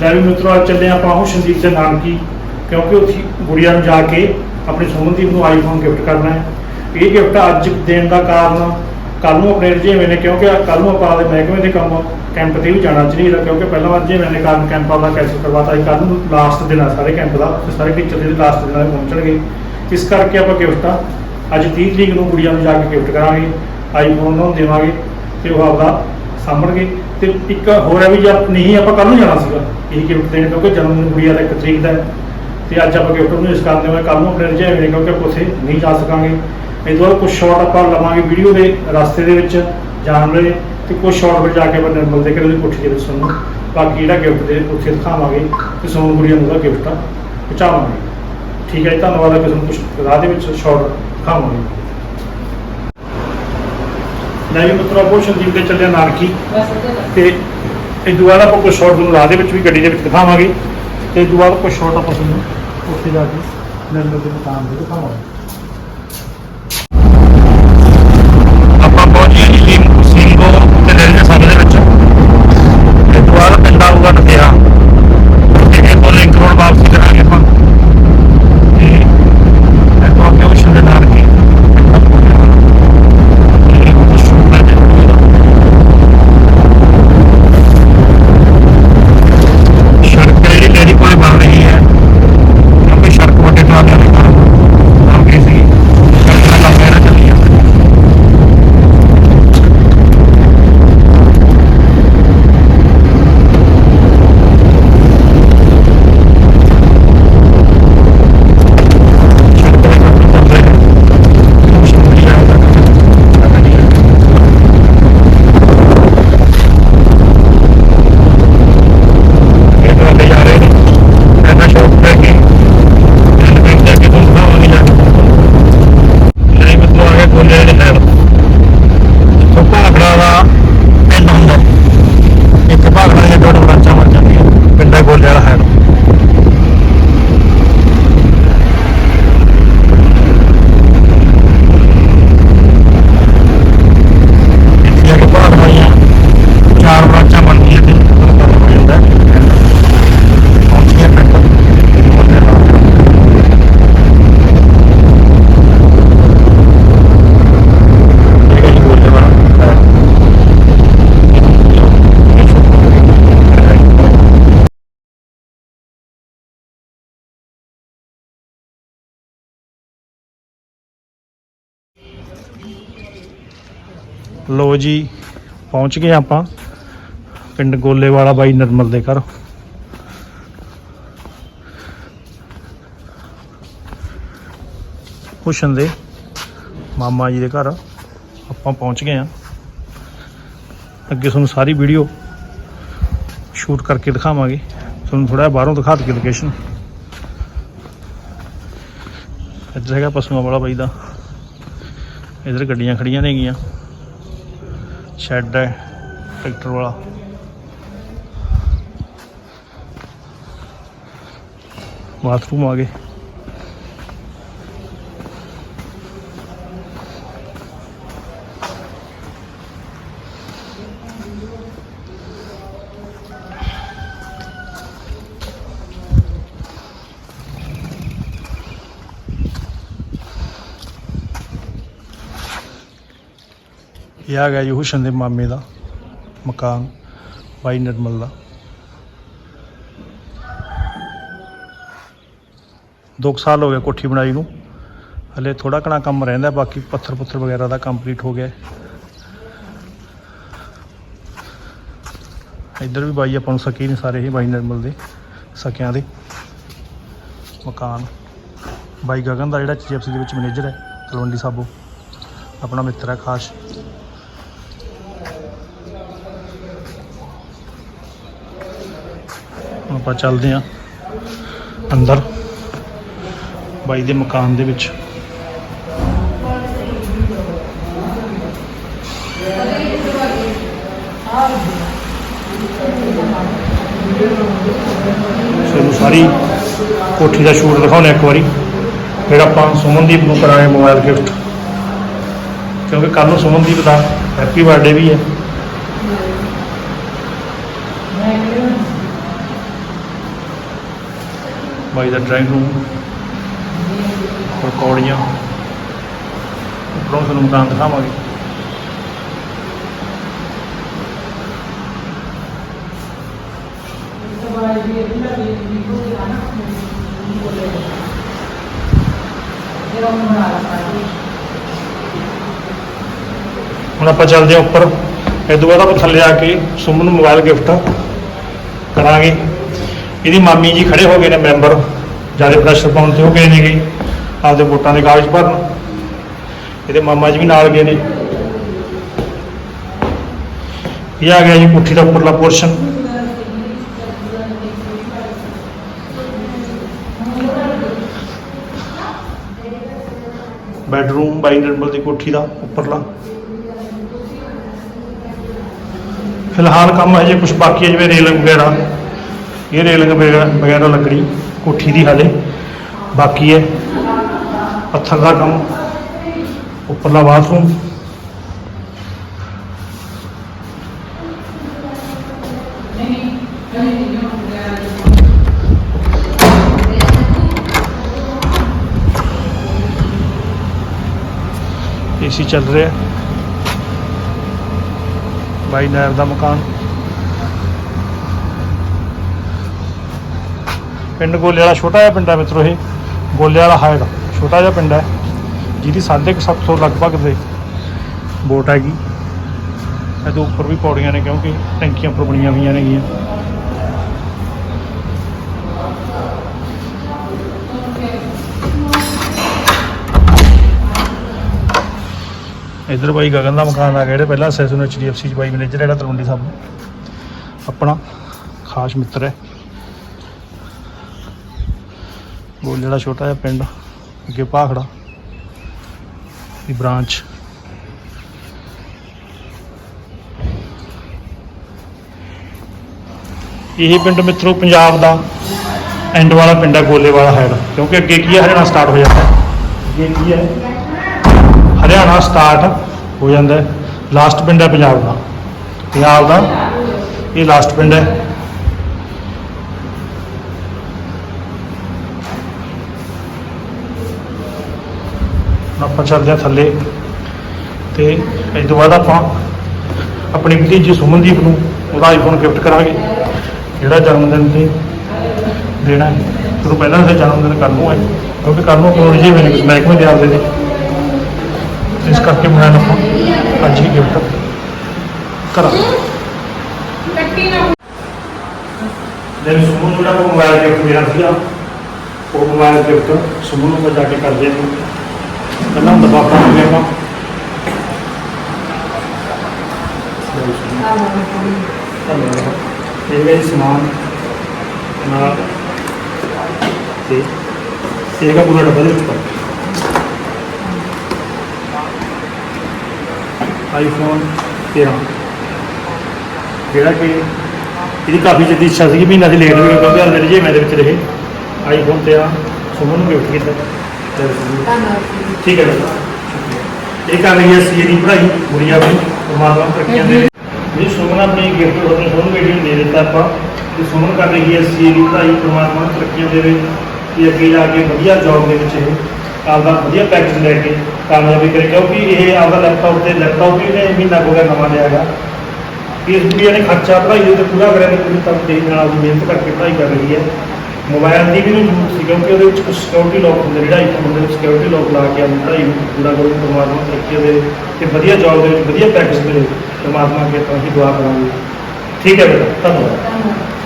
ਲੈ ਵੀ ਮਿੱਤਰੋ, ਅੱਜ ਚੱਲੇ ਆਪਾਂ ਉਹ ਸੰਦੀਪ ਦੇ ਨਾਨਕੀ ਕਿਉਂਕਿ ਉੱਥੇ ਗੁੜੀਆ ਨੂੰ ਜਾ ਕੇ ਆਪਣੇ ਸੁਮਨਦੀਪ ਨੂੰ ਆਈਫੋਨ ਗਿਫਟ ਕਰਨਾ ਹੈ। ਇਹ ਗਿਫਟ ਅੱਜ ਦੇਣ ਦਾ ਕਾਰਨ ਕੱਲ ਨੂੰ ਆਪਣੇ ਰਜੇਵੇਂ ਨੇ, ਕਿਉਂਕਿ ਕੱਲ ਨੂੰ ਆਪਾਂ ਆਪਦੇ ਮਹਿਕਮੇ ਦੇ ਕੰਮ ਕੈਂਪ ਤੇ ਵੀ ਜਾਣਾ ਚਾਹੀਦਾ ਕਿਉਂਕਿ ਪਹਿਲਾਂ ਵਾਰ ਰਜੇਵੇਂ ਨੇ ਕਾਰਨ ਕੈਂਪਾਂ ਦਾ ਕੈਂਸਲ ਕਰਵਾਤਾ ਸੀ ਕੱਲ ਨੂੰ ਲਾਸਟ ਦਿਨ ਆ ਸਾਰੇ ਕੈਂਪ ਦਾ, ਤੇ ਸਾਰੇ ਟੀਚਰ ਦੇ ਲਾਸਟ ਦਿਨਾਂ ਦੇ ਪਹੁੰਚਣਗੇ। ਇਸ ਕਰਕੇ ਆਪਾਂ ਗਿਫਟਾਂ ਅੱਜ 30 ਤਰੀਕ ਨੂੰ ਗੁੜੀਆ ਨੂੰ ਜਾ ਕੇ ਗਿਫਟ ਕਰਾਂਗੇ ਆਈਫੋਨ ਉਹਨਾਂ ਨੂੰ ਦੇਵਾਂਗੇ, ਤੇ ਉਹ ਆਪਦਾ ਸਾਂਭਣਗੇ। ਤੇ ਇੱਕ ਹੋਰ ਹੈ ਵੀ ਜਦ ਨਹੀਂ, ਆਪਾਂ ਕੱਲ ਨੂੰ ਜਾਣਾ ਸੀਗਾ, ਇਹ ਗਿਫਟ ਦੇਣ, ਕਿਉਂਕਿ ਜਨਮ ਦਿਨ ਗੁੜੀਆ ਦਾ ਇੱਕ ਤਰੀਕ ਦਾ ਹੈ। ਤੇ ਅੱਜ ਆਪਾਂ ਗਿਫਟ ਨੂੰ ਇਸ ਕਰਦੇ ਹੋਏ ਕੱਲ ਨੂੰ ਆਪਣੇ ਰਜਾਏ ਕਿਉਂਕਿ ਆਪਾਂ ਉੱਥੇ ਨਹੀਂ ਜਾ ਸਕਾਂਗੇ। ਇਹ ਤੋਂ ਬਾਅਦ ਕੁਝ ਸ਼ਾਰਟ ਆਪਾਂ ਲਵਾਂਗੇ ਵੀਡੀਓ ਦੇ ਰਸਤੇ ਦੇ ਵਿੱਚ ਜਾਣ ਵੇਲੇ ਤੇ ਕੁਝ ਸ਼ਾਰਟ ਵਿੱਚ ਜਾ ਕੇ ਆਪਾਂ ਨਿਰਮਲ ਦੇ ਘਰ ਦੀ ਕੋਠੀ ਦੇ ਵਿੱਚ ਤੁਹਾਨੂੰ ਬਾਕੀ ਜਿਹੜਾ ਗਿਫਟ ਦੇ ਉੱਥੇ ਦਿਖਾਵਾਂਗੇ ਤੇ ਸੋਨ ਗੁੜੀਆ ਨੂੰ ਦਾ ਗਿਫਟ ਪਹੁੰਚਾਵਾਂਗੇ। ਠੀਕ ਹੈ ਧੰਨਵਾਦ ਹੈ ਕਿਸੇ ਨੂੰ ਕੁਝ ਰਾਹ ਦੇ ਵਿੱਚ ਸ਼ਾਰਟ ਦਿਖਾਵਾਂਗੇ। ਲੈ ਜੀ ਮਿੱਤਰੋ ਬਹੁਤ ਸੰਦੀਪ ਦੇ ਚੱਲਿਆ ਨਾਨਕੀ। ਤੇ ਇਹ ਦੁਬਾਰਾ ਆਪਾਂ ਕੋਈ ਸ਼ਾਰਟ ਤੁਹਾਨੂੰ ਰਾਹ ਦੇ ਵਿੱਚ ਵੀ ਗੱਡੀ ਦੇ ਵਿੱਚ ਦਿਖਾਵਾਂਗੇ। ਤੇ ਦੁਬਾਰਾ ਕੁਝ ਸ਼ਾਰਟ ਆਪਾਂ ਤੁਹਾਨੂੰ ਉੱਥੇ ਜਾ ਕੇ ਨਿਰਮਲ ਦੇ ਮਕਾਨ ਦੇ ਦਿਖਾਵਾਂਗੇ। ਲੋ ਜੀ, ਪਹੁੰਚ ਗਏ ਆਪਾਂ। ਪਿੰਡ ਗੋਲੇਵਾਲਾ ਬਾਈ ਨਰਮਲ ਦੇ ਘਰ। ਹੁਸ਼ਨ ਦੇ ਮਾਮਾ ਜੀ ਦੇ ਘਰ ਆਪਾਂ ਪਹੁੰਚ ਗਏ ਆ ਅੱਗੇ ਤੁਹਾਨੂੰ ਸਾਰੀ ਵੀਡੀਓ ਸ਼ੂਟ ਕਰਕੇ ਦਿਖਾਵਾਂਗੇ। ਤੁਹਾਨੂੰ ਥੋੜਾ ਬਾਹਰੋਂ ਦਿਖਾ ਦਈਏ ਲੋਕੇਸ਼ਨ ਇੱਧਰ ਹੈਗਾ ਪਸ਼ੂਆਂ ਵਾਲਾ ਬਾਈ ਦਾ। ਇੱਧਰ ਗੱਡੀਆਂ ਖੜੀਆਂ ਨੇਗੀਆਂ ਸ਼ੈੱਡ ਹੈ ਟਰੈਕਟਰ ਵਾਲਾ। ਬਾਥਰੂਮ ਆ ਗਏ। ਇਹ ਆ ਗਿਆ ਜੀ ਹੁਸ਼ਨ ਦੇ ਮਾਮੇ ਦਾ ਮਕਾਨ, ਬਾਈ ਨਰਮਲ ਦਾ। ਦੋ ਕੁ ਸਾਲ ਹੋ ਗਏ ਕੋਠੀ ਬਣਾਈ ਨੂੰ। ਹਲੇ ਥੋੜਾ ਘਣਾ ਕੰਮ ਰਹਿੰਦਾ, ਬਾਕੀ ਪੱਥਰ ਪੁੱਥਰ ਵਗੈਰਾ ਦਾ ਕੰਪਲੀਟ ਹੋ ਗਿਆ। ਇੱਧਰ ਵੀ ਬਾਈ ਆਪਾਂ ਨੂੰ ਸਕੀ ਨੇ ਸਾਰੇ ਹੀ ਬਾਈ ਨਰਮਲ ਦੇ ਸਕਿਆਂ ਦੇ ਮਕਾਨ। ਬਾਈ ਗਗਨ ਦਾ ਜਿਹੜਾ ਜੀਐਫਸੀ ਦੇ ਵਿੱਚ ਮੈਨੇਜਰ ਹੈ, ਤਲਵੰਡੀ ਸਾਬੋ। ਆਪਣਾ ਮਿੱਤਰ ਹੈ ਖਾਸ। ਆਪਾਂ ਚੱਲਦੇ ਹਾਂ ਅੰਦਰ ਬਾਈ ਦੇ ਮਕਾਨ ਦੇ ਵਿੱਚ। ਤੁਹਾਨੂੰ ਸਾਰੀ ਕੋਠੀ ਦਾ ਸ਼ੂਟ ਦਿਖਾਉਣਾ ਇੱਕ ਵਾਰੀ। ਫਿਰ ਆਪਾਂ ਸੁਮਨਦੀਪ ਨੂੰ ਕਰਾਂਗੇ ਮੋਬਾਈਲ ਗਿਫਟ। ਕਿਉਂਕਿ ਕੱਲ ਨੂੰ ਸੁਮਨਦੀਪ ਦਾ ਹੈਪੀ ਬਰਥਡੇ ਵੀ ਹੈ। ਬਾਈ ਦਾ ਡਰਾਇੰਗ ਰੂਮ ਪਕੌੜੀਆਂ ਉੱਪਰੋਂ ਤੁਹਾਨੂੰ ਮਕਾਨ ਦਿਖਾਵਾਂਗੇ। ਹੁਣ ਆਪਾਂ ਚੱਲਦੇ ਹਾਂ ਉੱਪਰ। ਇਹ ਤੋਂ ਬਾਅਦ ਆਪਾਂ ਥੱਲੇ ਆ ਕੇ ਸੁਮਨ ਨੂੰ ਮੋਬਾਈਲ ਗਿਫਟ ਕਰਾਂਗੇ। ਇਹਦੀ ਮਾਮੀ ਜੀ ਖੜੇ ਹੋ ਗਏ ਨੇ ਮੈਂਬਰ, ਜ਼ਿਆਦਾ ਪ੍ਰੈਸ਼ਰ ਪਾਉਣ ਤੇ ਹੋ ਗਏ ਨੇ ਨੇਗੇ, ਆਪਦੇ ਵੋਟਾਂ ਦੇ ਕਾਗਜ਼ ਭਰਨ। ਇਹਦੇ ਮਾਮਾ ਜੀ ਵੀ ਨਾਲ ਗਏ ਨੇ। ਇਹ ਆ ਗਿਆ ਜੀ ਕੋਠੀ ਦਾ ਉੱਪਰਲਾ ਪੋਰਸ਼ਨ ਬੈਡਰੂਮ ਬਾਈ ਨੰਬਰ ਦੀ ਕੋਠੀ ਦਾ ਉੱਪਰਲਾ। ਫਿਲਹਾਲ ਕੰਮ ਹੈ ਜੇ ਕੁਝ ਬਾਕੀ ਹੈ, ਜਿਵੇਂ ਰੇਲਿੰਗ ਵਗੈਰਾ। ਇਹ ਰੇਲਿੰਗ ਵਗੈਰਾ ਵਗੈਰਾ ਲੱਗਣੀ ਕੋਠੀ ਦੀ ਹਾਲੇ। ਬਾਕੀ ਹੈ ਪੱਥਰ ਦਾ ਕੰਮ, ਉੱਪਰਲਾ ਬਾਥਰੂਮ। ਏਸੀ ਚੱਲ ਰਿਹਾ। ਬਾਈ ਨਹਿਰ ਦਾ ਮਕਾਨ। ਪਿੰਡ ਗੋਲੇ ਵਾਲਾ, ਛੋਟਾ ਜਿਹਾ ਪਿੰਡ ਹੈ ਮਿੱਤਰੋ ਇਹ। ਗੋਲੇ ਵਾਲਾ ਹਾਈਟ ਛੋਟਾ ਜਿਹਾ ਪਿੰਡ ਹੈ, ਜਿਹਦੀ ਸਾਢੇ ਕੁ ਸੱਤ ਸੌ ਲਗਭਗ ਦੇ ਬੋਟ ਹੈਗੀ। ਇਹਦੇ ਉੱਪਰ ਵੀ ਪੌੜੀਆਂ ਨੇ, ਕਿਉਂਕਿ ਟੈਂਕੀਆਂ ਉੱਪਰ ਬਣੀਆਂ ਹੋਈਆਂ ਨੇਗੀਆਂ। ਇਧਰ ਬਾਈ ਗਗਨ ਦਾ ਮਕਾਨ ਆ ਗਿਆ, ਜਿਹੜੇ ਪਹਿਲਾਂ ਸੈਸਨ ਐਚਡੀਐਫਸੀ ਚ ਬਾਈ ਮੈਨੇਜਰ ਜਿਹੜਾ ਤਲਵੰਡੀ ਸਾਹਿਬ ਆਪਣਾ ਖਾਸ ਮਿੱਤਰ ਹੈ। ਬੋਲ ਜਿਹੜਾ ਛੋਟਾ ਜਿਹਾ ਪਿੰਡ, ਅੱਗੇ ਪਾਖੜਾ ਦੀ ਬ੍ਰਾਂਚ। ਇਹ ਪਿੰਡ ਮਿੱਤਰੋ, ਪੰਜਾਬ ਦਾ ਐਂਡ ਵਾਲਾ ਪਿੰਡ ਹੈ ਗੋਲੇ ਵਾਲਾ ਹੈ ਕਿਉਂਕਿ ਅੱਗੇ ਕੀ ਹੈ? ਹਰਿਆਣਾ ਸਟਾਰਟ ਹੋ ਜਾਂਦਾ ਹੈ। ਅੱਗੇ ਕੀ ਹੈ? ਹਰਿਆਣਾ ਸਟਾਰਟ ਹੋ ਜਾਂਦਾ ਹੈ। ਲਾਸਟ ਪਿੰਡ ਹੈ ਪੰਜਾਬ ਦਾ। ਪੰਜਾਬ ਦਾ ਇਹ ਲਾਸਟ ਪਿੰਡ ਹੈ ਹੁਣ ਆਪਾਂ ਚੱਲਦੇ ਹਾਂ ਥੱਲੇ। ਤੇ ਇਸ ਤੋਂ ਬਾਅਦ ਆਪਾਂ ਆਪਣੀ ਭਤੀਜੀ ਸੁਮਨਦੀਪ ਨੂੰ ਉਹਦਾ ਆਈਫੋਨ ਗਿਫਟ ਕਰਾਂਗੇ, ਜਿਹੜਾ ਜਨਮ ਦਿਨ ਤੇ ਦੇਣਾ ਹੈ। ਤੋਂ ਪਹਿਲਾਂ ਤੇ ਜਨਮ ਦਿਨ ਕਰ ਨੂੰ ਹੈ ਕਿਉਂਕਿ ਕੱਲ ਨੂੰ ਕੋਲ ਜੀ ਮੇਰੇ ਮਹਿਕਮੇ ਦੇ ਆਉਂਦੇ ਨੇ। ਇਸ ਕਰਕੇ ਮੈਂ ਆਪਾਂ ਅੱਜ ਹੀ ਗਿਫਟ ਕਰਾਂਗੇ। ਦੇ ਸੁਮਨ ਨੂੰ ਜਿਹੜਾ ਮੋਬਾਈਲ ਗਿਫਟ ਮੇਰਾ ਸੀਗਾ, ਉਹ ਮੋਬਾਈਲ ਗਿਫਟ ਸੁਮਨ ਨੂੰ ਜਾ ਕੇ ਕਰਦੇ ਹਾਂ ਪਹਿਲਾਂ ਦਬਾ ਪਾ ਕੇ ਆਪਾਂ ਧੰਨਵਾਦ। ਇਹ ਵੀ ਸਮਾਨ ਨਾਲ ਤੇ ਇਹ ਪੂਰਾ ਡੱਬਾ ਦੇ ਉੱਪਰ ਆਈਫੋਨ 13 ਜਿਹੜਾ ਕਿ ਇਹਦੀ ਕਾਫੀ ਜਿੱਦੀ ਇੱਛਾ ਸੀ ਮਹੀਨਾ ਦੀ ਲੇਟ ਹੋ ਗਈ ਕਿਉਂਕਿ ਹਰ ਜੇ। ਮੈਂ ਦੇ ਵਿੱਚ ਰਹੇ ਆਈਫੋਨ 13 ਸੁਮਨ ਨੂੰ ਗਿਫਟ ਕੀਤਾ ਠੀਕ ਹੈ ਇਹ ਕਰ ਰਹੀ ਹੈ ਸੀ ਦੀ ਪੜ੍ਹਾਈ, ਗੁੜੀਆ ਵੀ ਪਰਮਾਤਮਾ ਤਰੱਕੀਆਂ ਦੇ ਜੀ ਸੁਮਨ ਆਪਣੀ ਗਿਫਟ ਤੁਹਾਨੂੰ ਸੁਮਨ ਵੀਡੀਓ ਦੇ ਦਿੱਤਾ ਆਪਾਂ, ਤੇ ਸੁਮਨ ਕਰ ਰਹੀ ਹੈ ਸੀ ਦੀ ਪੜ੍ਹਾਈ, ਪਰਮਾਤਮਾ ਤਰੱਕੀਆਂ ਦੇਵੇ ਕਿ ਅੱਗੇ ਜਾ ਕੇ ਵਧੀਆ ਜੌਬ ਦੇ ਵਿੱਚ ਇਹ, ਆਪਦਾ ਵਧੀਆ ਪੈਕੇਜ ਲੈ ਕੇ ਕਾਮਯਾਬੀ ਕਰੇ, ਕਿਉਂਕਿ ਇਹ ਆਪਦਾ ਲੈਪਟਾਪ ਤੇ ਲੈਪਟਾਪ ਵੀ ਨੇ ਮਹੀਨਾ ਹੋ ਨਵਾਂ ਲਿਆ ਹੈਗਾ। ਕਿ ਇਸ ਕੁੜੀਆਂ ਨੇ ਖਰਚਾ ਪੜ੍ਹਾਈ ਦੇ ਉੱਤੇ ਪੂਰਾ ਕਰਿਆ ਤੇ ਪੂਰੀ ਤਰ੍ਹਾਂ ਤੇਜ਼ ਨਾਲ ਆਪਣੀ ਮਿਹਨਤ ਕਰਕੇ ਪੜ੍ਹਾਈ ਕਰ ਰਹੀ ਹੈ। ਮੋਬਾਈਲ ਦੀ ਵੀ ਨਹੀਂ ਜ਼ਰੂਰਤ ਸੀ, ਕਿਉਂਕਿ ਉਹਦੇ ਵਿੱਚ ਕੁਝ ਸਿਕਿਉਰਿਟੀ ਲੋਕ ਹੁੰਦੇ ਜਿਹੜਾ ਆਈਫੋਨ ਦੇ ਵਿੱਚ ਸਿਕਿਉਰਿਟੀ ਲੋਕ ਲਾ ਕੇ ਆਪਣੀ ਪੜ੍ਹਾਈ ਪੂਰਾ ਕਰੋ, ਪਰਮਾਤਮਾ ਤਰੱਕੀ ਦੇ ਤੇ ਵਧੀਆ ਜੌਬ ਦੇ ਵਿੱਚ, ਵਧੀਆ ਪੈਕੇਜ ਮਿਲੇ ਪਰਮਾਤਮਾ ਅੱਗੇ ਤਾਂ ਅਸੀਂ ਦੁਆ ਕਰਾਂਗੇ। ਠੀਕ ਹੈ ਬੇਟਾ ਧੰਨਵਾਦ।